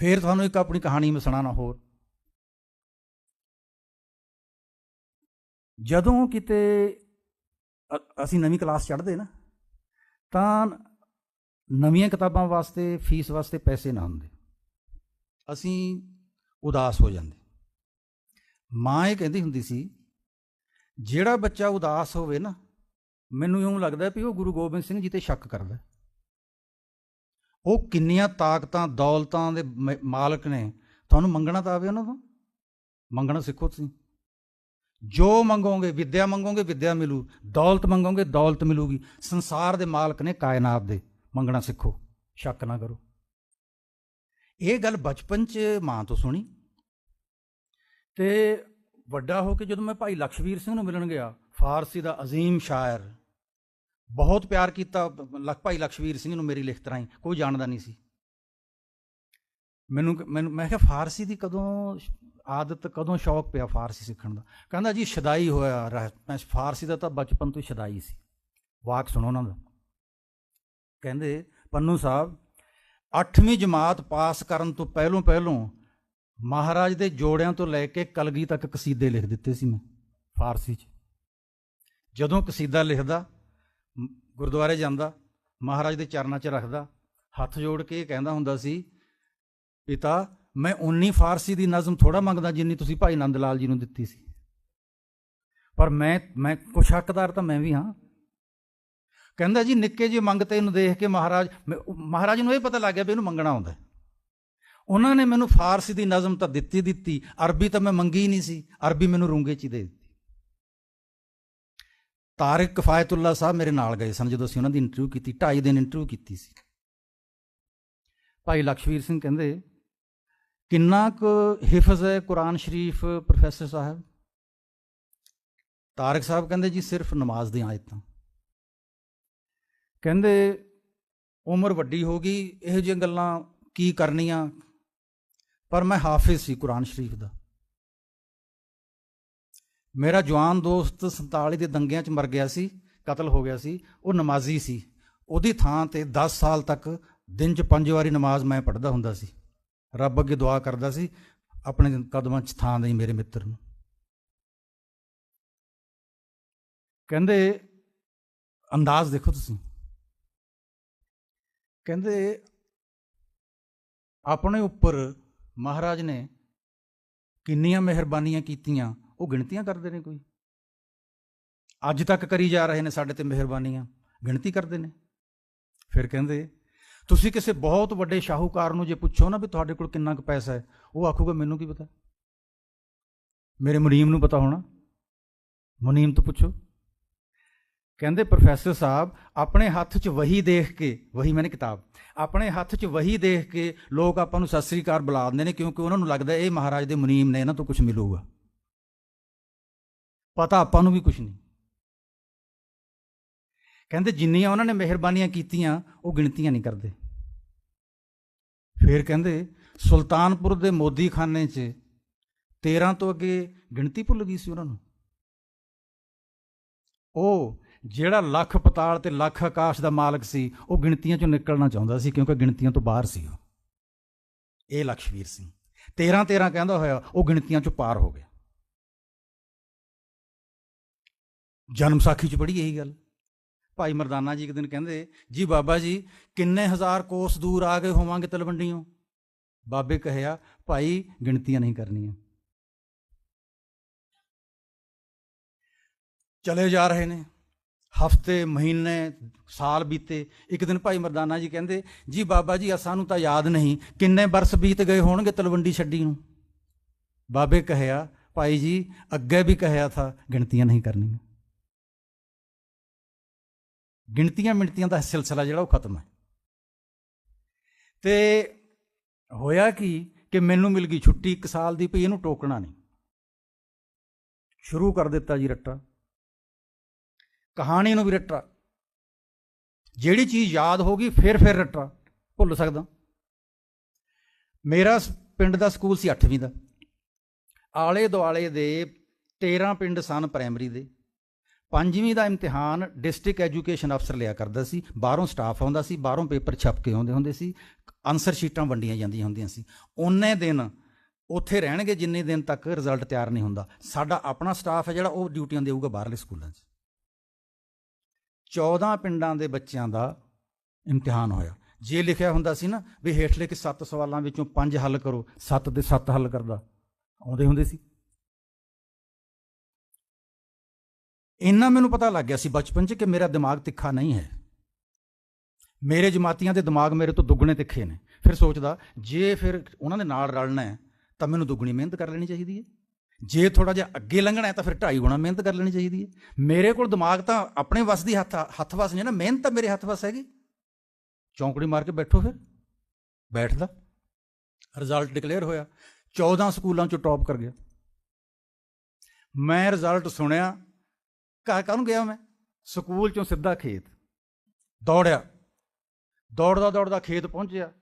ਫੇਰ ਤੁਹਾਨੂੰ ਇੱਕ ਆਪਣੀ ਕਹਾਣੀ ਮੈਂ ਸੁਣਾਣਾ ਹੋਰ। ਜਦੋਂ ਕਿਤੇ ਅਸੀਂ ਨਵੀਂ ਕਲਾਸ ਚੜ੍ਹਦੇ ਨਾ, ਤਾਂ ਨਵੀਆਂ ਕਿਤਾਬਾਂ ਵਾਸਤੇ, ਫੀਸ ਵਾਸਤੇ ਪੈਸੇ ਨਾ ਹੁੰਦੇ। ਅਸੀਂ ਉਦਾਸ ਹੋ ਜਾਂਦੇ। ਮਾਂ ਇਹ ਕਹਿੰਦੀ ਹੁੰਦੀ ਸੀ, ਜਿਹੜਾ ਬੱਚਾ ਉਦਾਸ ਹੋਵੇ ਨਾ, ਮੈਨੂੰ ਇਉਂ ਲੱਗਦਾ ਵੀ ਉਹ ਗੁਰੂ ਗੋਬਿੰਦ ਸਿੰਘ ਜੀ ਤੇ ਸ਼ੱਕ ਕਰਦਾ ਉਹ ਕਿੰਨੀਆਂ ਤਾਕਤਾਂ, ਦੌਲਤਾਂ ਦੇ ਮ- ਮਾਲਕ ਨੇ, ਤੁਹਾਨੂੰ ਮੰਗਣਾ ਤਾਂ ਆਵੇ ਉਹਨਾਂ ਤੋਂ? ਮੰਗਣਾ ਸਿੱਖੋ ਤੁਸੀਂ। ਜੋ ਮੰਗੋਗੇ, ਵਿਦਿਆ ਮੰਗੋਗੇ, ਵਿਦਿਆ ਮਿਲੂ। ਦੌਲਤ ਮੰਗੋਗੇ, ਦੌਲਤ ਮਿਲੂਗੀ। ਸੰਸਾਰ ਦੇ ਮਾਲਕ ਨੇ ਕਾਇਨਾਤ ਦੇ। ਮੰਗਣਾ ਸਿੱਖੋ। ਸ਼ੱਕ ਨਾ ਕਰੋ। ਇਹ ਗੱਲ ਬਚਪਨ 'ਚ ਮਾਂ ਤੋਂ ਸੁਣੀ। ਤੇ ਵੱਡਾ ਹੋ ਕੇ ਜਦੋਂ ਮੈਂ ਭਾਈ ਲਖਸ਼ਵੀਰ ਸਿੰਘ ਨੂੰ ਮਿਲਣ ਗਿਆ, ਫਾਰਸੀ ਦਾ ਅਜ਼ੀਮ ਸ਼ਾਇਰ ਬਹੁਤ ਪਿਆਰ ਕੀਤਾ, ਲਖ ਭਾਈ ਲਖਸ਼ਵੀਰ ਸਿੰਘ ਨੂੰ ਮੇਰੀ ਲਿਖਤ ਰਾਹੀਂ, ਕੋਈ ਜਾਣਦਾ ਨਹੀਂ ਸੀ। ਮੈਨੂੰ ਮੈਨੂੰ, ਮੈਂ ਕਿਹਾ ਫਾਰਸੀ ਦੀ ਕਦੋਂ ਆਦਤ, ਕਦੋਂ ਸ਼ੌਕ ਪਿਆ ਫਾਰਸੀ ਸਿੱਖਣ ਦਾ? ਕਹਿੰਦਾ ਜੀ ਸ਼ਦਾਈ ਹੋਇਆ ਰਹਿ- ਮੈਂ ਫਾਰਸੀ ਦਾ ਤਾਂ ਬਚਪਨ ਤੋਂ ਹੀ ਸ਼ਦਾਈ ਸੀ। ਵਾਕ ਸੁਣੋ ਉਹਨਾਂ ਦਾ। ਕਹਿੰਦੇ, ਪੰਨੂ ਸਾਹਿਬ 8ਵੀਂ ਜਮਾਤ ਪਾਸ ਕਰਨ ਤੋਂ ਪਹਿਲੋਂ ਪਹਿਲੋਂ ਮਹਾਰਾਜ ਦੇ ਜੋੜਿਆਂ ਤੋਂ ਲੈ ਕੇ ਕਲਗੀ ਤੱਕ ਕਸੀਦੇ ਲਿਖ ਦਿੱਤੇ ਸੀ ਮੈਂ, ਫਾਰਸੀ 'ਚ। ਜਦੋਂ ਕਸੀਦਾ ਲਿਖਦਾ ਗੁਰਦੁਆਰੇ ਜਾਂਦਾ, ਮਹਾਰਾਜ ਦੇ ਚਰਨਾਂ 'ਚ ਰੱਖਦਾ, ਹੱਥ ਜੋੜ ਕੇ ਇਹ ਕਹਿੰਦਾ ਹੁੰਦਾ ਸੀ, ਪਿਤਾ, ਮੈਂ ਉਨੀ ਫਾਰਸੀ ਦੀ ਨਜ਼ਮ ਥੋੜਾ ਮੰਗਦਾ ਜਿੰਨੀ ਤੁਸੀਂ ਭਾਈ ਨੰਦ ਲਾਲ ਜੀ ਨੂੰ ਦਿੱਤੀ ਸੀ। ਪਰ ਮੈਂ ਮੈਂ ਕੁਛ ਹੱਕਦਾਰ ਤਾਂ ਮੈਂ ਵੀ ਹਾਂ। ਕਹਿੰਦਾ ਜੀ, ਨਿੱਕੇ ਜਿਹੇ ਮੰਗਤੇ ਇਹਨੂੰ ਦੇਖ ਕੇ ਮਹਾਰਾਜ ਮਹਾਰਾਜ ਨੂੰ ਇਹ ਪਤਾ ਲੱਗ ਗਿਆ ਵੀ ਇਹਨੂੰ ਮੰਗਣਾ ਆਉਂਦਾ। ਉਹਨਾਂ ਨੇ ਮੈਨੂੰ ਫਾਰਸੀ ਦੀ ਨਜ਼ਮ ਤਾਂ ਦਿੱਤੀ ਦਿੱਤੀ, ਅਰਬੀ ਤਾਂ ਮੈਂ ਮੰਗੀ ਹੀ ਨਹੀਂ ਸੀ, ਅਰਬੀ ਮੈਨੂੰ ਰੂੰਗੇ ਚ ਹੀ ਦੇ ਦਿੱਤੀ। ਤਾਰਿਕ ਕਿਫਾਇਤੁੱਲਾ ਸਾਹਿਬ ਮੇਰੇ ਨਾਲ ਗਏ ਸਨ ਜਦੋਂ ਅਸੀਂ ਉਹਨਾਂ ਦੀ ਇੰਟਰਵਿਊ ਕੀਤੀ 2.5 ਦਿਨ ਇੰਟਰਵਿਊ ਕੀਤੀ ਸੀ। ਭਾਈ ਲਖਸ਼ਵੀਰ ਸਿੰਘ ਕਹਿੰਦੇ, ਕਿੰਨਾ ਕੁ ਹਿਫਜ਼ ਹੈ ਕੁਰਾਨ ਸ਼ਰੀਫ ਪ੍ਰੋਫੈਸਰ ਸਾਹਿਬ? ਤਾਰਿਕ ਸਾਹਿਬ ਕਹਿੰਦੇ, ਜੀ ਸਿਰਫ ਨਮਾਜ਼ ਦੀਆਂ ਆਇਤਾਂ। ਕਹਿੰਦੇ, ਉਮਰ ਵੱਡੀ ਹੋ ਗਈ, ਇਹੋ ਜਿਹੀਆਂ ਗੱਲਾਂ ਕੀ ਕਰਨੀਆਂ? ਪਰ ਮੈਂ ਹਾਫਿਜ਼ ਸੀ ਕੁਰਾਨ ਸ਼ਰੀਫ ਦਾ। ਮੇਰਾ ਜਵਾਨ ਦੋਸਤ 47 ਦੇ ਦੰਗਿਆਂ 'ਚ ਮਰ ਗਿਆ ਸੀ, ਕਤਲ ਹੋ ਗਿਆ ਸੀ, ਉਹ ਨਮਾਜ਼ੀ ਸੀ। ਉਹਦੀ ਥਾਂ ਤੇ 10 ਸਾਲ ਤੱਕ ਦਿਨ 'ਚ ਪੰਜ ਵਾਰੀ ਨਮਾਜ਼ ਮੈਂ ਪੜ੍ਹਦਾ ਹੁੰਦਾ ਸੀ। ਰੱਬ ਅੱਗੇ ਦੁਆ ਕਰਦਾ ਸੀ, ਆਪਣੇ ਕਦਮਾਂ 'ਚ ਥਾਂ ਦੇਈ ਮੇਰੇ ਮਿੱਤਰ ਨੂੰ। ਕਹਿੰਦੇ, ਅੰਦਾਜ਼ ਦੇਖੋ ਤੁਸੀਂ। ਕਹਿੰਦੇ, ਆਪਣੇ ਉੱਪਰ ਮਹਾਰਾਜ ਨੇ ਕਿੰਨੀਆਂ ਮਿਹਰਬਾਨੀਆਂ ਕੀਤੀਆਂ ਉਹ ਗਿਣਤੀਆਂ ਕਰਦੇ ਨੇ ਕੋਈ? ਅੱਜ ਤੱਕ ਕਰੀ ਜਾ ਰਹੇ ਨੇ ਸਾਡੇ ਤੇ ਮਿਹਰਬਾਨੀਆਂ। ਗਿਣਤੀ ਕਰਦੇ ਨੇ। ਫਿਰ ਕਹਿੰਦੇ, ਤੁਸੀਂ ਕਿਸੇ ਬਹੁਤ ਵੱਡੇ ਸ਼ਾਹੂਕਾਰ ਨੂੰ ਜੇ ਪੁੱਛੋ ਨਾ ਵੀ ਤੁਹਾਡੇ ਕੋਲ ਕਿੰਨਾ ਕੁ ਪੈਸਾ ਹੈ, ਉਹ ਆਖੂਗਾ, ਮੈਨੂੰ ਕੀ ਪਤਾ? ਮੇਰੇ ਮੁਨੀਮ ਨੂੰ ਪਤਾ ਹੋਣਾ। ਮੁਨੀਮ ਤੋਂ ਪੁੱਛੋ। ਕਹਿੰਦੇ, ਪ੍ਰੋਫੈਸਰ ਸਾਹਿਬ, ਆਪਣੇ ਹੱਥ 'ਚ ਵਹੀ ਦੇਖ ਕੇ, ਵਹੀ ਮੈਨੇ ਕਿਤਾਬ, ਆਪਣੇ ਹੱਥ 'ਚ ਵਹੀ ਦੇਖ ਕੇ ਲੋਕ ਆਪਾਂ ਨੂੰ ਸਤਿ ਸ੍ਰੀ ਅਕਾਲ ਬੁਲਾ ਦਿੰਦੇ ਨੇ ਕਿਉਂਕਿ ਉਹਨਾਂ ਨੂੰ ਲੱਗਦਾ ਇਹ ਮਹਾਰਾਜ ਦੇ ਮੁਨੀਮ ਨੇ ਇਹਨਾਂ ਤੋਂ ਕੁਝ ਮਿਲੂਗਾ। ਪਤਾ ਆਪਾਂ ਨੂੰ ਵੀ ਕੁਝ ਨਹੀਂ। ਕਹਿੰਦੇ ਜਿੰਨੀਆਂ ਉਹਨਾਂ ਨੇ ਮਿਹਰਬਾਨੀਆਂ ਕੀਤੀਆਂ, ਉਹ ਗਿਣਤੀਆਂ ਨਹੀਂ ਕਰਦੇ। ਫਿਰ ਕਹਿੰਦੇ, ਸੁਲਤਾਨਪੁਰ ਦੇ ਮੋਦੀ ਖਾਨੇ 'ਚ 13 ਤੋਂ ਅੱਗੇ ਗਿਣਤੀ ਭੁੱਲ ਗਈ ਸੀ ਉਹਨਾਂ ਨੂੰ। ਉਹ ਜਿਹੜਾ ਲੱਖ ਪਤਾਲ ਤੇ ਲੱਖ ਆਕਾਸ਼ ਦਾ ਮਾਲਕ ਸੀ, ਉਹ ਗਿਣਤੀਆਂ ਚੋਂ ਨਿਕਲਣਾ ਚਾਹੁੰਦਾ ਸੀ, ਕਿਉਂਕਿ ਗਿਣਤੀਆਂ ਤੋਂ ਬਾਹਰ ਸੀ ਉਹ। ਇਹ ਲਖਸ਼ਵੀਰ ਸਿੰਘ। 13 13 ਕਹਿੰਦਾ ਹੋਇਆ, ਉਹ ਗਿਣਤੀਆਂ ਚੋਂ ਪਾਰ ਹੋ ਗਿਆ। ਜਨਮ ਸਾਖੀ ਚ ਪੜ੍ਹੀ ਇਹੀ ਗੱਲ। ਭਾਈ ਮਰਦਾਨਾ ਜੀ ਇੱਕ ਦਿਨ ਕਹਿੰਦੇ, ਜੀ ਬਾਬਾ ਜੀ, ਕਿੰਨੇ ਹਜ਼ਾਰ ਕੋਸ ਦੂਰ ਆ ਗਏ ਹੋਵਾਂਗੇ ਤਲਵੰਡੀੋਂ ਬਾਬੇ ਕਹਿਆ, ਭਾਈ, ਗਿਣਤੀਆਂ ਨਹੀਂ ਕਰਨੀਆਂ। ਚਲੇ ਜਾ ਰਹੇ ਨੇ। ਹਫ਼ਤੇ, ਮਹੀਨੇ, ਸਾਲ ਬੀਤੇ। ਇੱਕ ਦਿਨ ਭਾਈ ਮਰਦਾਨਾ ਜੀ ਕਹਿੰਦੇ, ਜੀ ਬਾਬਾ ਜੀ ਸਾਨੂੰ ਤਾਂ ਯਾਦ ਨਹੀਂ, ਕਿੰਨੇ ਬਰਸ ਬੀਤ ਗਏ ਹੋਣਗੇ ਤਲਵੰਡੀ ਛੱਡੀ ਨੂੰ? ਬਾਬੇ ਕਹਿਆ, ਭਾਈ ਜੀ, ਅੱਗੇ ਵੀ ਕਹਿਆ ਥਾ, ਗਿਣਤੀਆਂ ਨਹੀਂ ਕਰਨੀਆਂ। ਗਿਣਤੀਆਂ ਮਿਣਤੀਆਂ ਦਾ ਸਿਲਸਿਲਾ ਜਿਹੜਾ ਉਹ ਖਤਮ ਹੈ। ਤੇ ਹੋਇਆ ਕੀ ਕਿ ਮੈਨੂੰ ਮਿਲ ਗਈ ਛੁੱਟੀ 1 ਸਾਲ ਦੀ ਭਈ ਇਹਨੂੰ ਟੋਕਣਾ ਨਹੀਂ। ਸ਼ੁਰੂ ਕਰ ਦਿੱਤਾ ਜੀ ਰੱਟਾ। ਕਹਾਣੀ ਨੂੰ ਵੀ ਰੱਟਾ। ਜਿਹੜੀ ਚੀਜ਼ ਯਾਦ ਹੋ ਗਈ, ਫਿਰ ਫਿਰ ਰੱਟਾ। ਭੁੱਲ ਸਕਦਾ। ਮੇਰਾ ਸ- ਪਿੰਡ ਦਾ ਸਕੂਲ ਸੀ 8ਵੀਂ ਦਾ। ਆਲੇ ਦੁਆਲੇ ਦੇ 13 ਪਿੰਡ ਸਨ ਪ੍ਰਾਇਮਰੀ ਦੇ। ਪੰਜਵੀਂ ਦਾ ਇਮਤਿਹਾਨ ਡਿਸਟ੍ਰਿਕਟ ਐਜੂਕੇਸ਼ਨ ਅਫਸਰ ਲਿਆ ਕਰਦਾ ਸੀ, ਬਾਹਰੋਂ ਸਟਾਫ ਆਉਂਦਾ ਸੀ, ਬਾਹਰੋਂ ਪੇਪਰ ਛਪ ਕੇ ਆਉਂਦੇ ਹੁੰਦੇ ਸੀ ਆਨਸਰ ਸ਼ੀਟਾਂ ਵੰਡੀਆਂ ਜਾਂਦੀਆਂ ਹੁੰਦੀਆਂ ਸੀ। ਉਹਨੇ ਦਿਨ ਉੱਥੇ ਰਹਿਣਗੇ ਜਿੰਨੇ ਦਿਨ ਤੱਕ ਰਿਜ਼ਲਟ ਤਿਆਰ ਨਹੀਂ ਹੁੰਦਾ। ਸਾਡਾ ਆਪਣਾ ਸਟਾਫ ਹੈ ਜਿਹੜਾ ਉਹ ਡਿਊਟੀਆਂ ਦੇਊਗਾ ਬਾਹਰਲੇ ਸਕੂਲਾਂ 'ਚ। 14 ਪਿੰਡਾਂ ਦੇ ਬੱਚਿਆਂ ਦਾ ਇਮਤਿਹਾਨ ਹੋਇਆ। ਜੇ ਲਿਖਿਆ ਹੁੰਦਾ ਸੀ ਨਾ ਵੀ ਹੇਠਲੇ ਕਿ 7 ਸਵਾਲਾਂ ਵਿੱਚੋਂ 5 ਹੱਲ ਕਰੋ 7 ਦੇ 7 ਹੱਲ ਕਰਦਾ, ਆਉਂਦੇ ਹੁੰਦੇ ਸੀ। ਇੰਨਾ ਮੈਨੂੰ ਪਤਾ ਲੱਗ ਗਿਆ ਸੀ ਬਚਪਨ 'ਚ ਕਿ ਮੇਰਾ ਦਿਮਾਗ ਤਿੱਖਾ ਨਹੀਂ ਹੈ। ਮੇਰੇ ਜਮਾਤੀਆਂ ਦੇ ਦਿਮਾਗ ਮੇਰੇ ਤੋਂ ਦੁੱਗਣੇ ਤਿੱਖੇ ਨੇ। ਫਿਰ ਸੋਚਦਾ, ਜੇ ਫਿਰ ਉਹਨਾਂ ਦੇ ਨਾਲ ਰਲਣਾ ਹੈ, ਤਾਂ ਮੈਨੂੰ ਦੁੱਗਣੀ ਮਿਹਨਤ ਕਰ ਲੈਣੀ ਚਾਹੀਦੀ ਹੈ। ਜੇ ਥੋੜਾ ਜਿਹਾ ਅੱਗੇ ਲੰਘਣਾ ਹੈ, ਤਾਂ ਫਿਰ ਢਾਈ ਗੁਣਾ ਮਿਹਨਤ ਕਰ ਲੈਣੀ ਚਾਹੀਦੀ ਹੈ। ਮੇਰੇ ਕੋਲ ਦਿਮਾਗ ਤਾਂ ਆਪਣੇ ਵੱਸ ਦੀ ਹੱਥ ਹੱਥ ਵੱਸ ਨਹੀਂ ਨਾ, ਮਿਹਨਤ ਤਾਂ ਮੇਰੇ ਹੱਥ ਵੱਸ ਹੈਗੀ। ਚੌਂਕੜੀ ਮਾਰ ਕੇ ਬੈਠੋ ਫਿਰ। ਬੈਠਦਾ। ਰਿਜ਼ਲਟ ਡਿਕਲੇਅਰ ਹੋਇਆ। 14 ਸਕੂਲਾਂ ਚੋਂ ਟੌਪ ਕਰ ਗਿਆ। ਮੈਂ ਰਿਜ਼ਲਟ ਸੁਣਿਆ। ਘਰ ਕਾਹਨੂੰ ਗਿਆ ਮੈਂ? ਸਕੂਲ ਚੋਂ ਸਿੱਧਾ ਖੇਤ। ਦੌੜਿਆ। ਦੌੜਦਾ ਦੌੜਦਾ ਖੇਤ ਪਹੁੰਚਿਆ।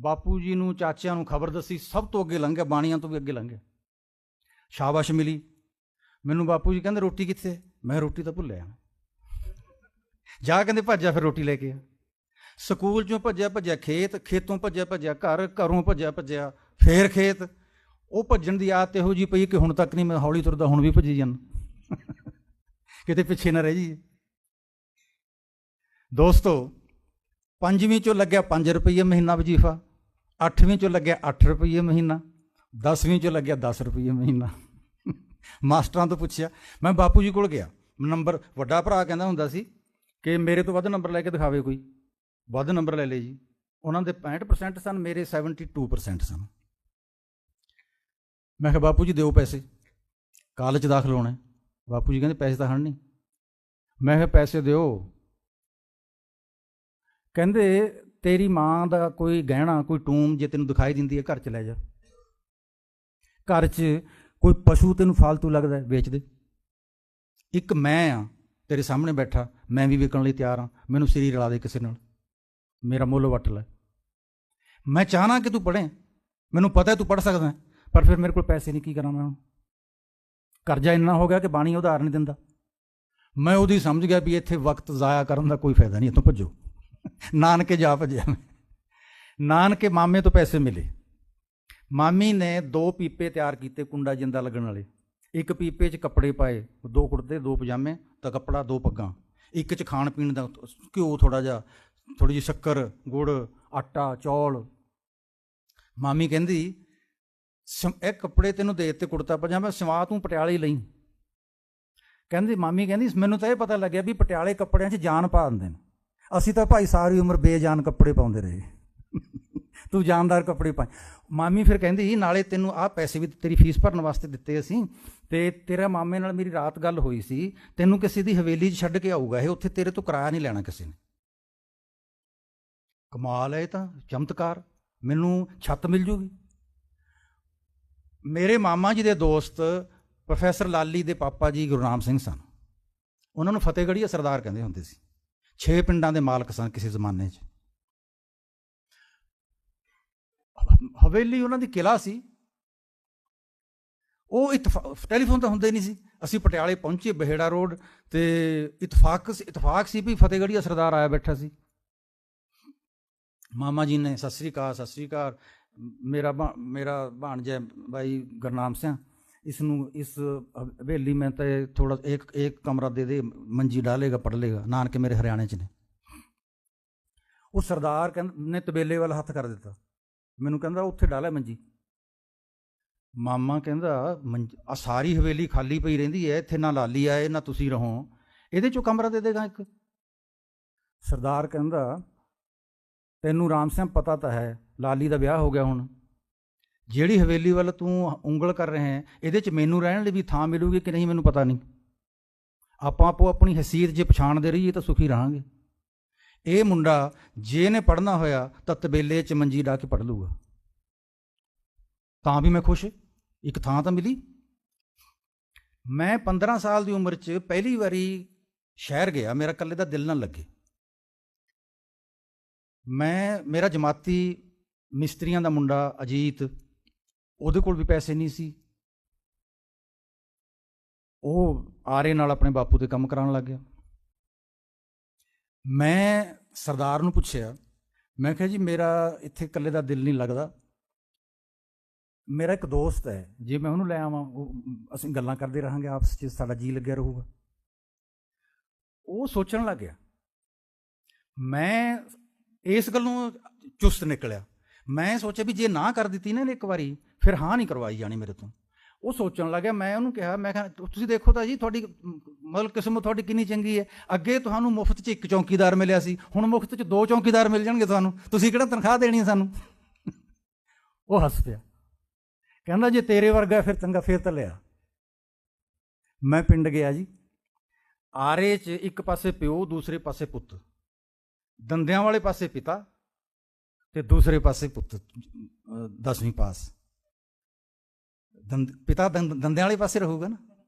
ਬਾਪੂ ਜੀ ਨੂੰ ਚਾਚਿਆਂ ਨੂੰ ਖਬਰ ਦੱਸੀ ਸਭ ਤੋਂ ਅੱਗੇ ਲੰਘਿਆ ਬਾਣੀਆਂ ਤੋਂ ਵੀ ਅੱਗੇ ਲੰਘਿਆ। ਸ਼ਾਬਾਸ਼ ਮਿਲੀ। ਮੈਨੂੰ ਬਾਪੂ ਜੀ ਕਹਿੰਦੇ ਰੋਟੀ ਕਿੱਥੇ ਮੈਂ ਰੋਟੀ ਤਾਂ ਭੁੱਲਿਆ ਜਾ ਕਹਿੰਦੇ ਭੱਜਿਆ ਫਿਰ ਰੋਟੀ ਲੈ ਕੇ ਸਕੂਲ ਚੋਂ ਭੱਜਿਆ ਭੱਜਿਆ ਖੇਤ ਖੇਤੋਂ ਭੱਜਿਆ ਭੱਜਿਆ ਘਰ ਘਰੋਂ ਭੱਜਿਆ ਭੱਜਿਆ ਫੇਰ ਖੇਤ। ਉਹ ਭੱਜਣ ਦੀ ਆਦਤ ਇਹੋ ਜੀ ਪਈ ਕਿ ਹੁਣ ਤੱਕ ਨਹੀਂ ਮੈਂ ਹੌਲੀ ਤੁਰਦਾ ਹੁਣ ਵੀ ਭੱਜੀ ਜਾਂਦਾ। ਕਿਤੇ ਪਿੱਛੇ ਨਾ ਰਹਿ ਜੀ ਦੋਸਤੋ, ਪੰਜਵੀਂ ਚੋਂ ਲੱਗਿਆ 5 ਰੁਪਏ ਮਹੀਨਾ ਵਜੀਫਾ, ਅੱਠਵੀਂ ਚੋਂ ਲੱਗਿਆ 8 ਰੁਪਏ ਮਹੀਨਾ 10ਵੀਂ ਚੋਂ ਲੱਗਿਆ 10 ਰੁਪਏ ਮਹੀਨਾ। ਮਾਸਟਰਾਂ ਤੋਂ ਪੁੱਛਿਆ, ਮੈਂ ਬਾਪੂ ਜੀ ਕੋਲ ਗਿਆ। ਨੰਬਰ, ਵੱਡਾ ਭਰਾ ਕਹਿੰਦਾ ਹੁੰਦਾ ਸੀ ਕਿ ਮੇਰੇ ਤੋਂ ਵੱਧ ਨੰਬਰ ਲੈ ਕੇ ਦਿਖਾਵੇ ਕੋਈ। ਵੱਧ ਨੰਬਰ ਲੈ ਲਏ ਜੀ। ਉਹਨਾਂ ਦੇ 65% ਸਨ, ਮੇਰੇ 72% ਸਨ। ਮੈਂ ਕਿਹਾ, ਬਾਪੂ ਜੀ ਦਿਓ ਪੈਸੇ। ਕਾਲਜ ਦਾਖਲ ਹੋਣਾ ਬਾਪੂ ਜੀ ਕਹਿੰਦੇ ਪੈਸੇ ਤਾਂ ਹਨ ਨਹੀਂ। ਮੈਂ ਕਿਹਾ ਪੈਸੇ ਦਿਓ। ਕਹਿੰਦੇ ਤੇਰੀ ਮਾਂ ਦਾ ਕੋਈ ਗਹਿਣਾ ਕੋਈ ਟੂਮ ਜੇ ਤੈਨੂੰ ਦਿਖਾਈ ਦਿੰਦੀ ਹੈ ਘਰ ਚ ਲੈ ਜਾ। ਘਰ 'ਚ ਕੋਈ ਪਸ਼ੂ ਤੈਨੂੰ ਫालतू ਲੱਗਦਾ ਹੈ, ਵੇਚ ਦੇ। ਇੱਕ ਮੈਂ ਆ ਤੇਰੇ ਸਾਹਮਣੇ ਬੈਠਾ ਮੈਂ ਵੀ ਵਿਕਣ ਲਈ ਤਿਆਰ ਆ ਮੈਨੂੰ ਸਰੀਰ ਰਲਾ ਦੇ ਕਿਸੇ ਨਾਲ। ਮੇਰਾ ਮੁੱਲ ਵੱਟ ਲੈ। ਮੈਂ ਚਾਹਨਾ ਕਿ ਤੂੰ ਪੜ੍ਹੇ ਮੈਨੂੰ ਪਤਾ ਤੂੰ ਪੜ੍ਹ ਸਕਦਾ ਪਰ ਫਿਰ ਮੇਰੇ ਕੋਲ ਪੈਸੇ ਨਹੀਂ ਕੀ ਕਰਾਂ ਮੈਂ ਹੁਣ? ਕਰਜ਼ਾ ਇੰਨਾ ਹੋ ਗਿਆ ਕਿ ਬਾਣੀ ਉਧਾਰ ਨਹੀਂ ਦਿੰਦਾ। ਮੈਂ ਉਹਦੀ ਸਮਝ ਗਿਆ ਵੀ ਇੱਥੇ ਵਕਤ ਜ਼ਾਇਆ ਕਰਨ ਦਾ ਕੋਈ ਫਾਇਦਾ ਨਹੀਂ, ਇੱਥੋਂ ਭੱਜੋ। ਨਾਨਕੇ ਜਾ ਭੱਜਿਆ ਮੈਂ। ਨਾਨਕੇ ਮਾਮੇ ਤੋਂ ਪੈਸੇ ਮਿਲੇ। ਮਾਮੀ ਨੇ ਦੋ ਪੀਪੇ ਤਿਆਰ ਕੀਤੇ ਕੁੰਡਾ ਜਿੰਦਾ ਲੱਗਣ ਵਾਲੇ। ਇੱਕ ਪੀਪੇ 'ਚ ਕੱਪੜੇ ਪਾਏ, ਦੋ ਕੁੜਤੇ, ਦੋ ਪਜਾਮੇ, ਤਾਂ ਕੱਪੜਾ, ਦੋ ਪੱਗਾਂ। ਇੱਕ 'ਚ ਖਾਣ ਪੀਣ ਦਾ ਘਿਓ ਥੋੜਾ ਜਿਹਾ ਥੋੜੀ ਜਿਹੀ ਸ਼ੱਕਰ, ਗੁੜ, ਆਟਾ, ਚੌਲ। ਮਾਮੀ ਕਹਿੰਦੀ ਇਹ ਕੱਪੜੇ ਤੈਨੂੰ ਦੇ ਦਿੱਤੇ ਕੁੜਤਾ ਪਜਾਮਾ, ਸਵਾ ਤੂੰ ਪਟਿਆਲੇ ਲਈ। ਕਹਿੰਦੀ, ਮਾਮੀ ਕਹਿੰਦੀ, ਮੈਨੂੰ ਤਾਂ ਇਹ ਪਤਾ ਲੱਗਿਆ ਵੀ ਪਟਿਆਲੇ ਕੱਪੜਿਆਂ 'ਚ ਜਾਨ ਪਾ ਦਿੰਦੇ ਨੇ। ਅਸੀਂ ਤਾਂ ਭਾਈ ਸਾਰੀ ਉਮਰ ਬੇਜਾਨ ਕੱਪੜੇ ਪਾਉਂਦੇ ਰਹੇ। ਤੂੰ ਜਾਨਦਾਰ ਕੱਪੜੇ ਪਾ। ਮਾਮੀ ਫਿਰ ਕਹਿੰਦੀ, ਨਾਲੇ ਤੈਨੂੰ ਆਹ ਪੈਸੇ ਵੀ ਤੇਰੀ ਫੀਸ ਭਰਨ ਵਾਸਤੇ ਦਿੱਤੇ ਅਸੀਂ, ਤੇ ਤੇਰਾ ਮਾਮੇ ਨਾਲ ਮੇਰੀ ਰਾਤ ਗੱਲ ਹੋਈ ਸੀ, ਤੈਨੂੰ ਕਿਸੇ ਦੀ ਹਵੇਲੀ 'ਚ ਛੱਡ ਕੇ ਆਊਗਾ ਇਹ, ਉੱਥੇ ਤੇਰੇ ਤੋਂ ਕਿਰਾਇਆ ਨਹੀਂ ਲੈਣਾ ਕਿਸੇ ਨੇ। ਕਮਾਲ ਹੈ ਇਹ ਤਾਂ, ਚਮਤਕਾਰ। ਮੈਨੂੰ ਛੱਤ ਮਿਲ ਜੂਗੀ। ਮੇਰੇ ਮਾਮਾ ਜੀ ਦੇ ਦੋਸਤ ਪ੍ਰੋਫੈਸਰ ਲਾਲੀ ਦੇ ਪਾਪਾ ਜੀ ਗੁਰਨਾਮ ਸਿੰਘ ਸਨ। ਉਹਨਾਂ ਨੂੰ ਫਤਿਹਗੜ੍ਹੀਆ ਸਰਦਾਰ ਕਹਿੰਦੇ ਹੁੰਦੇ ਸੀ। ਛੇ ਪਿੰਡਾਂ ਦੇ ਮਾਲਕ ਸਨ ਕਿਸੇ ਜ਼ਮਾਨੇ 'ਚ। ਹਵੇਲੀ ਉਹਨਾਂ ਦੀ ਕਿਲਾ ਸੀ। ਉਹ ਇਤਫਾ- ਟੈਲੀਫੋਨ ਤਾਂ ਹੁੰਦੇ ਨਹੀਂ ਸੀ। ਅਸੀਂ ਪਟਿਆਲੇ ਪਹੁੰਚੇ ਬਹੇੜਾ ਰੋਡ ਤੇ ਇਤਫਾਕ ਇਤਫਾਕ ਸੀ ਵੀ ਫਤਿਹਗੜ੍ਹੀਆ ਸਰਦਾਰ ਆਇਆ ਬੈਠਾ ਸੀ। ਮਾਮਾ ਜੀ ਨੇ, ਸਤਿ ਸ੍ਰੀ ਅਕਾਲ, ਸਤਿ ਸ੍ਰੀ ਅਕਾਲ। ਮੇਰਾ ਮੇਰਾ ਭਾਣਜਾ ਬਾਈ ਗਰਨਾਮ ਸਿੰਘ। ਇਸ ਨੂੰ, ਇਸ ਹਵੇਲੀ ਮੈਂ ਤਾਂ ਥੋੜਾ ਇੱਕ ਇੱਕ ਕਮਰਾ ਦੇ ਦੇ, ਮੰਜੀ ਡਾਲੇਗਾ ਪੜ ਲੇਗਾ ਨਾਨਕੇ ਮੇਰੇ ਹਰਿਆਣੇ ਚ ਨੇ। ਉਹ ਸਰਦਾਰ ਨੇ ਤਬੇਲੇ ਵੱਲ ਹੱਥ ਕਰ ਦਿੱਤਾ। ਮੈਨੂੰ ਕਹਿੰਦਾ, ਉੱਥੇ ਡਾਲਾ ਮੰਜੀ। ਮਾਮਾ ਕਹਿੰਦਾ ਆ ਸਾਰੀ ਹਵੇਲੀ ਖਾਲੀ ਪਈ ਰਹਿੰਦੀ ਐ ਇੱਥੇ ਨਾ ਲਾਲੀ ਆਏ, ਨਾ ਤੁਸੀਂ ਰਹੋ। ਇਹਦੇ ਚੋਂ ਕਮਰਾ ਦੇ ਦੇਗਾ ਇੱਕ। ਸਰਦਾਰ ਕਹਿੰਦਾ, ਤੈਨੂੰ ਰਾਮ ਸਿੰਘ ਪਤਾ ਤਾਂ ਹੈ ਲਾਲੀ ਦਾ ਵਿਆਹ ਹੋ ਗਿਆ ਹੁਣ। ਜਿਹੜੀ ਹਵੇਲੀ ਵੱਲ ਤੂੰ ਉਂਗਲ ਕਰ ਰਿਹਾ ਹੈ, ਇਹਦੇ ਚ ਮੈਨੂੰ ਰਹਿਣ ਲਈ ਵੀ ਥਾਂ ਮਿਲੂਗੀ ਕਿ ਨਹੀਂ ਮੈਨੂੰ ਪਤਾ ਨਹੀਂ। ਆਪਾਂ ਆਪੋ ਆਪਣੀ ਹਸੀਅਤ ਜੇ ਪਛਾਣਦੇ ਰਹੀਏ ਤਾਂ ਸੁਖੀ ਰਹਾਂਗੇ। ਇਹ ਮੁੰਡਾ ਜੇ ਨੇ ਪੜਨਾ ਹੋਇਆ ਤਾਂ ਤਬੇਲੇ 'ਚ ਮੰਜੀ ਡਾ ਕੇ ਪੜ ਲੂਗਾ ਤਾਂ ਵੀ ਮੈਂ ਖੁਸ਼, ਇੱਕ ਥਾਂ ਤਾਂ ਮਿਲੀ। ਮੈਂ 15 ਸਾਲ ਦੀ ਉਮਰ 'ਚ ਪਹਿਲੀ ਵਾਰੀ ਸ਼ਹਿਰ ਗਿਆ, ਮੇਰਾ ਇਕੱਲੇ ਦਾ ਦਿਲ ਨਾ ਲੱਗੇ। ਮੈਂ, ਮੇਰਾ ਜਮਾਤੀ ਮਿਸਤਰੀਆਂ ਦਾ ਮੁੰਡਾ ਅਜੀਤ, ਉਹਦੇ ਕੋਲ ਵੀ ਪੈਸੇ ਨਹੀਂ ਸੀ। ਉਹ ਆਰੇ ਨਾਲ ਆਪਣੇ ਬਾਪੂ ਤੇ ਕੰਮ ਕਰਾਉਣ ਲੱਗ ਗਿਆ। ਮੈਂ ਸਰਦਾਰ ਨੂੰ ਪੁੱਛਿਆ, ਮੈਂ ਕਿਹਾ ਜੀ, ਮੇਰਾ ਇੱਥੇ ਇਕੱਲੇ ਦਾ ਦਿਲ ਨਹੀਂ ਲੱਗਦਾ। ਮੇਰਾ ਇੱਕ ਦੋਸਤ ਹੈ, ਜੇ ਮੈਂ ਉਹਨੂੰ ਲੈ ਆਵਾਂ, ਉਹ, ਅਸੀਂ ਗੱਲਾਂ ਕਰਦੇ ਰਹਾਂਗੇ ਆਪਸ 'ਚ ਸਾਡਾ ਜੀ ਲੱਗਿਆ ਰਹੂਗਾ। ਉਹ ਸੋਚਣ ਲੱਗ ਗਿਆ। ਮੈਂ ਇਸ ਗੱਲੋਂ ਚੁਸਤ ਨਿਕਲਿਆ। ਮੈਂ ਸੋਚਿਆ ਵੀ ਜੇ ਨਾ ਕਰ ਦਿੱਤੀ ਨਾ ਇਹਨੇ ਇੱਕ ਵਾਰੀ, ਫਿਰ ਹਾਂ ਨਹੀਂ ਕਰਵਾਈ ਜਾਣੀ ਮੇਰੇ ਤੋਂ। ਉਹ ਸੋਚਣ ਲੱਗਿਆ, ਮੈਂ ਉਹਨੂੰ ਕਿਹਾ, ਮੈਂ ਕਿਹਾ ਤੁਸੀਂ ਦੇਖੋ ਤਾਂ ਜੀ, ਤੁਹਾਡੀ, ਮਤਲਬ ਕਿਸਮਤ ਤੁਹਾਡੀ ਕਿੰਨੀ ਚੰਗੀ ਹੈ। ਅੱਗੇ ਤੁਹਾਨੂੰ ਮੁਫਤ 'ਚ ਇੱਕ ਚੌਕੀਦਾਰ ਮਿਲਿਆ ਸੀ, ਹੁਣ ਮੁਫਤ 'ਚ ਦੋ ਚੌਕੀਦਾਰ ਮਿਲ ਜਾਣਗੇ ਤੁਹਾਨੂੰ। ਤੁਸੀਂ ਕਿਹੜਾ ਤਨਖਾਹ ਦੇਣੀ ਹੈ ਸਾਨੂੰ? ਉਹ ਹੱਸ ਪਿਆ। ਕਹਿੰਦਾ, ਜੇ ਤੇਰੇ ਵਰਗਾ ਫਿਰ ਚੰਗਾ ਫਿਰ ਤਾਂ ਲਿਆ। ਮੈਂ ਪਿੰਡ ਗਿਆ ਜੀ। ਆਰੇ 'ਚ ਇੱਕ ਪਾਸੇ ਪਿਓ, ਦੂਸਰੇ ਪਾਸੇ ਪੁੱਤ। ਦੰਦਿਆਂ ਵਾਲੇ ਪਾਸੇ ਪਿਤਾ। ਤੇ ਦੂਸਰੇ ਪਾਸੇ ਪੁੱਤ 10ਵੀਂ ਪਾਸ। ਦੰਦ, ਪਿਤਾ ਦੰਦ- ਦੰਦਿਆਂ ਵਾਲੇ ਪਾਸੇ ਰਹੂਗਾ ਨਾ।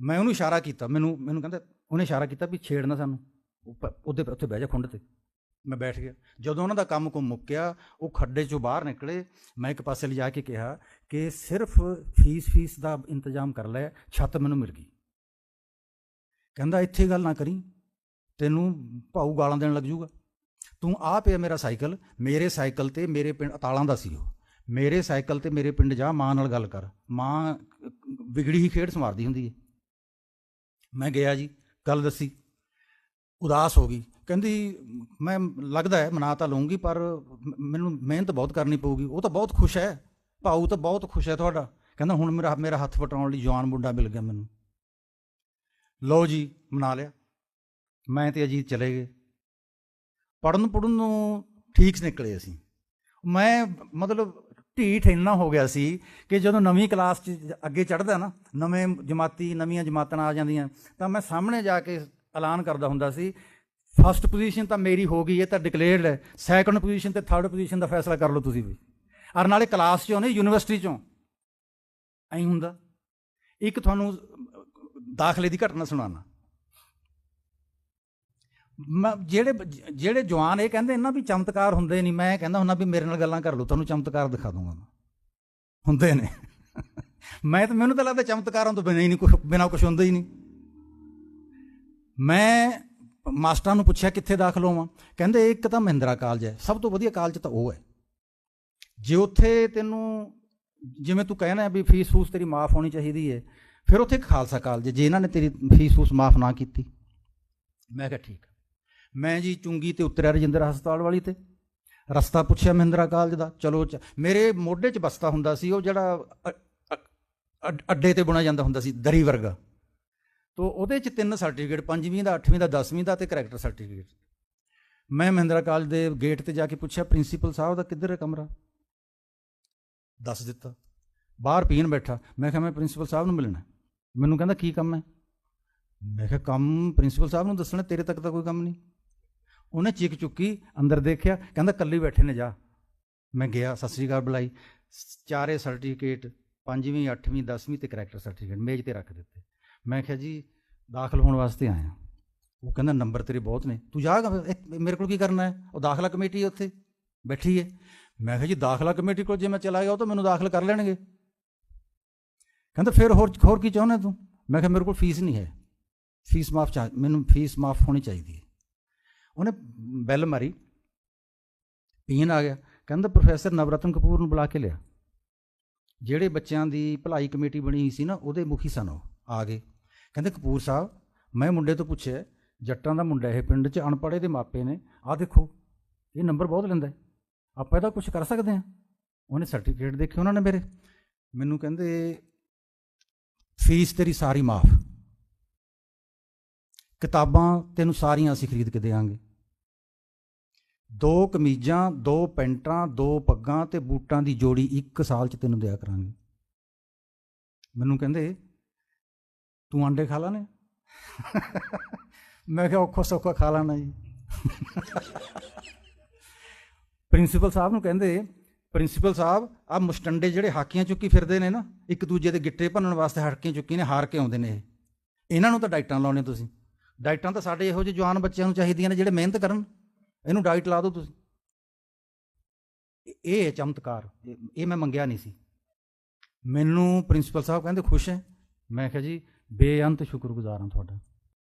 ਮੈਂ ਉਹਨੂੰ ਇਸ਼ਾਰਾ ਕੀਤਾ, ਮੈਨੂੰ ਮੈਨੂੰ ਕਹਿੰਦਾ, ਉਹਨੇ ਇਸ਼ਾਰਾ ਕੀਤਾ ਵੀ ਛੇੜ ਨਾ ਸਾਨੂੰ। ਉਹ ਪ- ਉਹਦੇ ਉੱਥੇ ਬਹਿ ਜਾ ਖੁੰਡ ਤੇ। ਮੈਂ ਬੈਠ ਗਿਆ। ਜਦੋਂ ਉਹਨਾਂ ਦਾ ਕੰਮ ਕੋ ਮੁੱਕਿਆ, ਉਹ ਖੱਡੇ ਚੋਂ ਬਾਹਰ ਨਿਕਲੇ, ਮੈਂ ਇੱਕ ਪਾਸੇ ਲਿਜਾ ਕੇ ਕਿਹਾ ਕਿ ਸਿਰਫ ਫੀਸ ਫੀਸ ਦਾ ਇੰਤਜ਼ਾਮ ਕਰ ਲੈ, ਛੱਤ ਮੈਨੂੰ ਮਿਲ ਗਈ। ਕਹਿੰਦਾ, ਇੱਥੇ ਗੱਲ ਨਾ ਕਰੀ, ਤੈਨੂੰ ਭਾਊ ਗਾਲਾਂ ਦੇਣ ਲੱਗ ਜੂਗਾ। ਤੂੰ ਆ ਪਿਆ ਮੇਰਾ ਸਾਈਕਲ, ਮੇਰੇ ਸਾਈਕਲ ਤੇ ਮੇਰੇ ਪਿੰਡ ਅਤਾਲਾਂ ਦਾ ਸੀ ਉਹ। ਮੇਰੇ ਸਾਈਕਲ ਤੇ ਮੇਰੇ ਪਿੰਡ ਜਾ, ਮਾਂ ਨਾਲ ਗੱਲ ਕਰ। ਮਾਂ ਵਿਗੜੀ ਹੀ ਖੇਡ ਸਮਾਰਦੀ ਹੁੰਦੀ ਹੈ। ਮੈਂ ਗਿਆ ਜੀ, ਗੱਲ ਦੱਸੀ। ਉਦਾਸ ਹੋ ਗਈ। ਕਹਿੰਦੀ, ਮੈਂ, ਲੱਗਦਾ ਹੈ ਮਨਾ ਤਾਂ ਲਊਂਗੀ, ਪਰ ਮੈਨੂੰ ਮਿਹਨਤ ਬਹੁਤ ਕਰਨੀ ਪਊਗੀ। ਉਹ ਤਾਂ ਬਹੁਤ ਖੁਸ਼ ਹੈ। ਭਾਊ ਤਾਂ ਬਹੁਤ ਖੁਸ਼ ਹੈ ਤੁਹਾਡਾ। ਕਹਿੰਦਾ, ਹੁਣ ਮੇਰਾ ਮੇਰਾ ਹੱਥ ਵਟਾਉਣ ਲਈ ਜਵਾਨ ਮੁੰਡਾ ਮਿਲ ਗਿਆ ਮੈਨੂੰ। ਲਓ ਜੀ, ਮਨਾ ਲਿਆ। ਮੈਂ ਤੇ ਅਜੀਤ ਚਲੇ ਗਏ। ਪੜਨ ਪੜਨ ਨੂੰ ਠੀਕ ਨਿਕਲੇ ਅਸੀਂ। ਮੈਂ ਮਤਲਬ ਢੀਠ ਇੰਨਾ ਹੋ ਗਿਆ ਸੀ ਕਿ ਜਦੋਂ ਨਵੀਂ ਕਲਾਸ 'ਚ ਅੱਗੇ ਚੜ੍ਹਦਾ ਨਾ, ਨਵੇਂ ਜਮਾਤੀ, ਨਵੀਆਂ ਜਮਾਤਾਂ ਆ ਜਾਂਦੀਆਂ, ਤਾਂ ਮੈਂ ਸਾਹਮਣੇ ਜਾ ਕੇ ਐਲਾਨ ਕਰਦਾ ਹੁੰਦਾ ਸੀ ਫਸਟ ਪੋਜੀਸ਼ਨ ਤਾਂ ਮੇਰੀ ਹੋ ਗਈ ਹੈ, ਤਾਂ ਡਿਕਲੇਅਰਡ ਹੈ। ਸੈਕੰਡ ਪੋਜੀਸ਼ਨ ਤੇ ਥਰਡ ਪੋਜੀਸ਼ਨ ਦਾ ਫੈਸਲਾ ਕਰ ਲਓ ਤੁਸੀਂ ਵੀ। ਔਰ ਨਾਲੇ ਕਲਾਸ 'ਚੋਂ ਨਹੀਂ ਯੂਨੀਵਰਸਿਟੀ 'ਚੋਂ। ਐਂ ਹੁੰਦਾ। ਇੱਕ ਤੁਹਾਨੂੰ ਦਾਖਲੇ ਦੀ ਘਟਨਾ ਸੁਣਾਉਣਾ। ਜਿਹੜੇ ਜਿਹੜੇ ਜਵਾਨ ਇਹ ਕਹਿੰਦੇ ਨਾ ਵੀ ਚਮਤਕਾਰ ਹੁੰਦੇ ਨਹੀਂ, ਮੈਂ ਕਹਿੰਦਾ ਹੁੰਦਾ ਵੀ ਮੇਰੇ ਨਾਲ ਗੱਲਾਂ ਕਰ ਲਓ, ਤੁਹਾਨੂੰ ਚਮਤਕਾਰ ਦਿਖਾ ਦੂੰਗਾ ਮੈਂ। ਹੁੰਦੇ ਨੇ। ਮੈਂ ਤਾਂ, ਮੈਨੂੰ ਤਾਂ ਲੱਗਦਾ ਚਮਤਕਾਰਾਂ ਤੋਂ ਬਿਨਾਂ ਹੀ ਨਹੀਂ, ਕੁਛ ਬਿਨਾਂ ਕੁਝ ਹੁੰਦਾ ਹੀ ਨਹੀਂ। ਮੈਂ ਮਾਸਟਰਾਂ ਨੂੰ ਪੁੱਛਿਆ ਕਿੱਥੇ ਦਾਖਲ ਹੋਵਾਂ, ਕਹਿੰਦੇ ਇੱਕ ਤਾਂ ਮਹਿੰਦਰਾ ਕਾਲਜ ਹੈ, ਸਭ ਤੋਂ ਵਧੀਆ ਕਾਲਜ ਤਾਂ ਉਹ ਹੈ। ਜੇ ਉੱਥੇ ਤੈਨੂੰ, ਜਿਵੇਂ ਤੂੰ ਕਹਿਣਾ ਵੀ ਫੀਸ ਫੂਸ ਤੇਰੀ ਮਾਫ ਹੋਣੀ ਚਾਹੀਦੀ ਹੈ, ਫਿਰ ਉੱਥੇ ਇੱਕ ਖਾਲਸਾ ਕਾਲਜ ਜੇ ਇਹਨਾਂ ਨੇ ਤੇਰੀ ਫੀਸ ਫੂਸ ਮਾਫ ਨਾ ਕੀਤੀ। ਮੈਂ ਕਿਹਾ ਠੀਕ ਮੈਂ ਜੀ ਚੁੰਗੀ ਤੇ ਉਤਰਿਆ ਰਜਿੰਦਰ ਹਸਪਤਾਲ ਵਾਲੀ ਤੇ। ਰਸਤਾ ਪੁੱਛਿਆ ਮਹਿੰਦਰਾ ਕਾਲਜ ਦਾ, ਚਲੋ ਚ- ਮੇਰੇ ਮੋਢੇ 'ਚ ਬਸਤਾ ਹੁੰਦਾ ਸੀ, ਉਹ ਜਿਹੜਾ ਅੱਡੇ ਤੇ ਬੁਣਿਆ ਜਾਂਦਾ ਹੁੰਦਾ ਸੀ, ਦਰੀ ਵਰਗਾ। ਤੋ ਉਹਦੇ 'ਚ ਤਿੰਨ ਸਰਟੀਫਿਕੇਟ ਪੰਜਵੀਂ ਦਾ, ਅੱਠਵੀਂ ਦਾ 10ਵੀਂ ਦਾ ਤੇ ਕਰੈਕਟਰ ਸਰਟੀਫਿਕੇਟ ਮੈਂ ਮਹਿੰਦਰਾ ਕਾਲਜ ਦੇ ਗੇਟ ਤੇ ਜਾ ਕੇ ਪੁੱਛਿਆ ਪ੍ਰਿੰਸੀਪਲ ਸਾਹਿਬ ਦਾ ਕਿੱਧਰ ਹੈ ਕਮਰਾ? ਦੱਸ ਦਿੱਤਾ। ਬਾਹਰ ਪੀਣ ਬੈਠਾ। ਮੈਂ ਕਿਹਾ, ਮੈਂ ਪ੍ਰਿੰਸੀਪਲ ਸਾਹਿਬ ਨੂੰ ਮਿਲਣਾ ਮੈਨੂੰ ਕਹਿੰਦਾ, ਕੀ ਕੰਮ ਹੈ? ਮੈਂ ਕਿਹਾ, ਕੰਮ ਪ੍ਰਿੰਸੀਪਲ ਸਾਹਿਬ ਨੂੰ ਦੱਸਣਾ, ਤੇਰੇ ਤੱਕ ਤਾਂ ਕੋਈ ਕੰਮ ਨਹੀਂ। ਉਹਨੇ ਚੀਕ ਚੁੱਕੀ, ਅੰਦਰ ਦੇਖਿਆ, ਕਹਿੰਦਾ ਕੱਲੀ ਬੈਠੇ ਨੇ ਜਾ। ਮੈਂ ਗਿਆ, ਸਤਿ ਸ੍ਰੀ ਅਕਾਲ ਬੁਲਾਈ। ਚਾਰੇ ਸਰਟੀਫਿਕੇਟ ਪੰਜਵੀਂ, ਅੱਠਵੀਂ 10ਵੀਂ ਤੇ ਕਰੈਕਟਰ ਸਰਟੀਫਿਕੇਟ ਮੇਜ਼ ਤੇ ਰੱਖ ਦਿੱਤੇ। ਮੈਂ ਕਿਹਾ ਜੀ, ਦਾਖਲ ਹੋਣ ਵਾਸਤੇ ਆਇਆ। ਉਹ ਕਹਿੰਦਾ, ਨੰਬਰ ਤੇਰੇ ਬਹੁਤ ਨੇ। ਤੂੰ ਜਾ ਮੇਰੇ ਕੋਲ ਕੀ ਕਰਨਾ ਹੈ? ਉਹ ਦਾਖਲਾ ਕਮੇਟੀ ਹੈ ਉੱਥੇ, ਬੈਠੀ ਹੈ। ਮੈਂ ਕਿਹਾ ਜੀ, ਦਾਖਲਾ ਕਮੇਟੀ ਕੋਲ ਜੇ ਮੈਂ ਚਲਾ ਗਿਆ, ਉਹ ਤਾਂ ਮੈਨੂੰ ਦਾਖਲ ਕਰ ਲੈਣਗੇ। ਕਹਿੰਦਾ, ਫਿਰ ਹੋਰ ਹੋਰ ਕੀ ਚਾਹੁੰਦਾ ਤੂੰ? ਮੈਂ ਕਿਹਾ, ਮੇਰੇ ਕੋਲ ਫੀਸ ਨਹੀਂ ਹੈ। ਫੀਸ ਮਾਫ ਚਾ, ਮੈਨੂੰ ਫੀਸ ਮਾਫ ਹੋਣੀ ਚਾਹੀਦੀ ਹੈ। ਉਹਨੇ ਬੈਲ ਮਾਰੀ ਪੀਨ ਆ ਗਿਆ। ਕਹਿੰਦਾ ਪ੍ਰੋਫੈਸਰ ਨਵਰਤਨ ਕਪੂਰ ਨੂੰ ਬੁਲਾ ਕੇ ਲਿਆ। ਜਿਹੜੇ ਬੱਚਿਆਂ ਦੀ ਭਲਾਈ ਕਮੇਟੀ ਬਣੀ ਹੋਈ ਸੀ ਨਾ, ਉਹਦੇ ਮੁਖੀ ਸਨ ਉਹ, ਆ ਗਏ। ਕਹਿੰਦੇ ਕਪੂਰ ਸਾਹਿਬ, ਮੈਂ ਮੁੰਡੇ ਤੋਂ ਪੁੱਛਿਆ, ਜੱਟਾਂ ਦਾ ਮੁੰਡਾ ਇਹ ਪਿੰਡ 'ਚ ਅਨਪੜ੍ਹੇ ਦੇ ਮਾਪੇ ਨੇ, ਆਹ ਦੇਖੋ, ਇਹ ਨੰਬਰ ਬਹੁਤ ਲੈਂਦਾ ਹੈ। ਆਪਾਂ ਇਹਦਾ ਕੁਝ ਕਰ ਸਕਦੇ ਹਾਂ? ਉਹਨੇ ਸਰਟੀਫਿਕੇਟ ਦੇਖੇ ਉਹਨਾਂ ਨੇ ਮੇਰੇ। ਮੈਨੂੰ ਕਹਿੰਦੇ, ਫੀਸ ਤੇਰੀ ਸਾਰੀ ਮਾਫ। ਕਿਤਾਬਾਂ ਤੈਨੂੰ ਸਾਰੀਆਂ ਅਸੀਂ ਖਰੀਦ ਕੇ ਦੇਵਾਂਗੇ। ਦੋ ਕਮੀਜ਼ਾਂ, ਦੋ ਪੈਂਟਾਂ, ਦੋ ਪੱਗਾਂ ਤੇ ਬੂਟਾਂ ਦੀ ਜੋੜੀ ਇੱਕ ਸਾਲ ਚ ਤੈਨੂੰ ਦਿਆ ਕਰਾਂਗੇ। ਮੈਨੂੰ ਕਹਿੰਦੇ, ਤੂੰ ਆਂਡੇ ਖਾ ਲਾਣੇ? ਮੈਂ ਕਿਹਾ, ਔਖਾ ਸੌਖਾ ਖਾ ਲਾਣਾ ਜੀ। ਪ੍ਰਿੰਸੀਪਲ ਸਾਹਿਬ ਨੂੰ ਕਹਿੰਦੇ, ਪ੍ਰਿੰਸੀਪਲ ਸਾਹਿਬ ਆ ਮੁਸਟੰਡੇ ਜਿਹੜੇ ਹਾਕੀਆਂ ਚੁੱਕੀ ਫਿਰਦੇ ਨੇ ਨਾ, ਇੱਕ ਦੂਜੇ ਦੇ ਗਿੱਟੇ ਭੰਨਣ ਵਾਸਤੇ ਹਾਕੀਆਂ ਚੁੱਕੀ ਨੇ, ਹਾਰ ਕੇ ਆਉਂਦੇ ਨੇ ਇਹ। ਇਹਨਾਂ ਨੂੰ ਤਾਂ ਡਾਈਟਾਂ ਲਾਉਣੇ ਤੁਸੀਂ। ਡਾਈਟਾਂ ਤਾਂ ਸਾਡੇ ਇਹੋ ਜਿਹੇ ਜਵਾਨ ਬੱਚਿਆਂ ਨੂੰ ਚਾਹੀਦੀਆਂ ਨੇ ਜਿਹੜੇ ਮਿਹਨਤ ਕਰਨ। ਇਹਨੂੰ ਡਾਈਟ ਲਾ ਦਿਓ ਤੁਸੀਂ। ਇਹ- ਹੈ ਚਮਤਕਾਰ। ਇਹ ਮੈਂ ਮੰਗਿਆ ਨਹੀਂ ਸੀ। ਮੈਨੂੰ ਪ੍ਰਿੰਸੀਪਲ ਸਾਹਿਬ ਕਹਿੰਦੇ ਖੁਸ਼ ਹੈ। ਮੈਂ ਕਿਹਾ ਜੀ, ਬੇਅੰਤ ਸ਼ੁਕਰਗੁਜ਼ਾਰ ਹਾਂ ਤੁਹਾਡਾ।